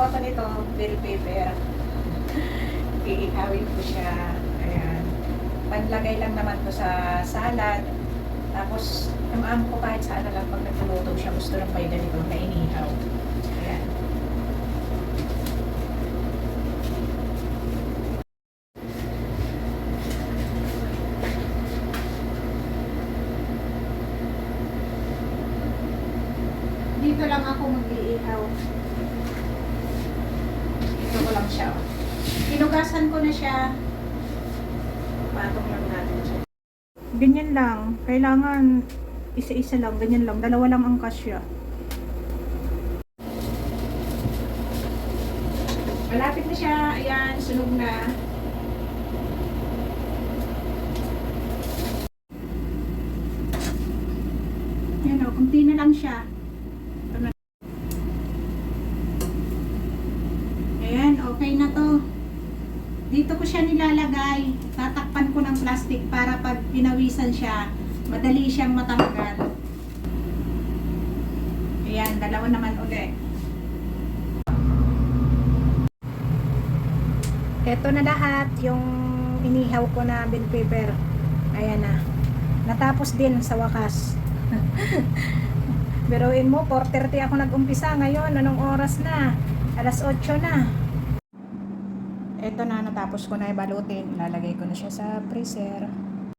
gagawa ko nito, bell paper. Iihawin ko siya. Ayan. Panlagay lang naman to sa salad. Tapos, namaan ko kahit saan na lang pag nagluluto siya. Gusto lang may ganito na inihaw. Ayan. Dito lang ako mag-iihaw. Siya. oh. Hinugasan ko na siya. Patong lang natin siya. Ganyan lang. Kailangan isa-isa lang. Ganyan lang. Dalawa lang ang kasya. Malapit na siya. Ayan, sunog na. Yan o. Kunti na lang siya. Ayan, okay na to. Dito ko siya nilalagay. Tatakpan ko ng plastic para pag pinawisan siya, madali siyang matanggal. Ayan, dalawa naman ulit. Ito na lahat yung inihaw ko na bill paper. Ayan na. Natapos din sa wakas. Biruin mo, 4.30 ako nag-umpisa ngayon. Anong oras na? Alas 8 na. Ito na, natapos ko na ibalutin. Lalagay ko na siya sa freezer.